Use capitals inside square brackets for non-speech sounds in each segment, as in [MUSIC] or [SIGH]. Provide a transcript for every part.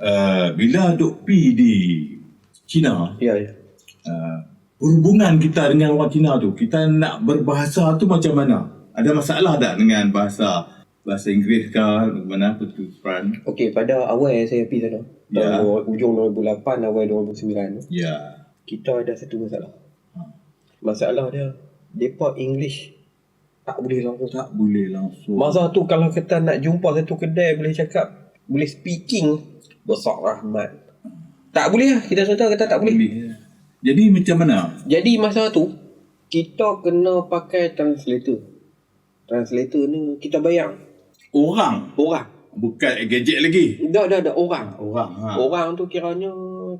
uh, bila duk pi di China, Ya, ya. uh, hubungan kita dengan orang Cina tu, kita nak berbahasa tu macam mana? Ada masalah tak dengan bahasa bahasa Inggeris ke mana apa tu Fran? Okey, pada awal saya pergi sana. Ya. Tahun ujung 2008, awal 2009 tu. Ya. Kita ada satu masalah. Ha. Masalah dia, mereka English tak boleh langsung. Tak boleh langsung. Masa tu kalau kita nak jumpa satu kedai boleh cakap, boleh speaking, besar rahmat. Tak boleh lah. Kita cerita kata tak boleh. boleh. Jadi macam mana? Jadi masa tu, kita kena pakai translator. Translator ni kita bayar. Orang Orang. bukan gadget lagi. Dah, dah, dah. Orang. Orang. Ha. Orang tu kiranya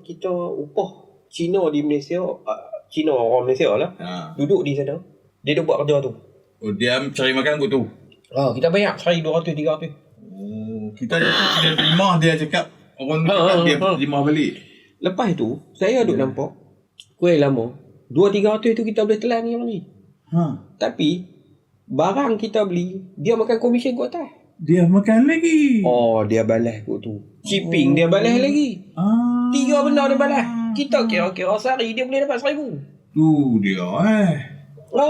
kita upah Cina di Malaysia, uh, Cina orang Malaysia lah. Ha. Duduk di sana. Dia dah buat kerja tu. Oh, dia cari makan kot tu. Ha, kita bayar sehari 200, 300. Oh, kita cakap dia terima dia cakap orang tu Ha, cakap ha, dia ha. terima balik. Lepas tu, saya duduk nampak kuih lama. 2-300 tu kita boleh telan ni lagi. Ha. Tapi, barang kita beli, dia makan komisen kat atas. Dia makan lagi. Oh, dia balas kot tu. Shipping dia balas lagi. Ah. Tiga benda dia balas. Kita kira-kira sehari dia boleh dapat seribu. Tu dia eh. Ha.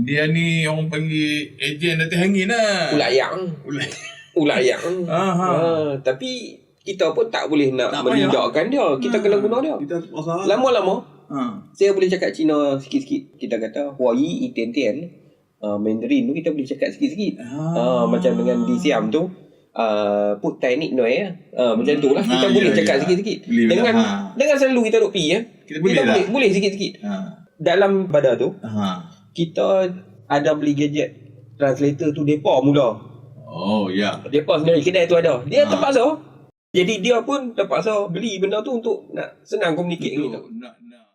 Dia ni orang panggil ejen atas angin lah. Ulayang. Ulai. Ulayang. Aha. [LAUGHS] Ha. Tapi, kita pun tak boleh nak Tak menidakkan dia. Kita kena guna dia. Lama-lama, Ha. saya boleh cakap Cina sikit-sikit. Kita kata Huai, Itian-Tian. Uh, Mandarin tu kita boleh cakap sikit-sikit. Ah. Uh, macam dengan di Siam tu. Uh, put teknik no ya. Uh, macam tu lah. Kita Ah, boleh ya, cakap ya. sikit-sikit. Boleh Dengan lah, ha. dengan selalu kita duk pi ya. Kita boleh kita lah. boleh, boleh sikit-sikit. Ha. Dalam pada tu, Ha. kita ada beli gadget translator tu depa mula. Oh, ya. Depa sendiri kedai tu ada. Dia Ah. terpaksa. Jadi dia pun terpaksa beli benda tu untuk nak senang communicate dengan kita. Untuk nak nak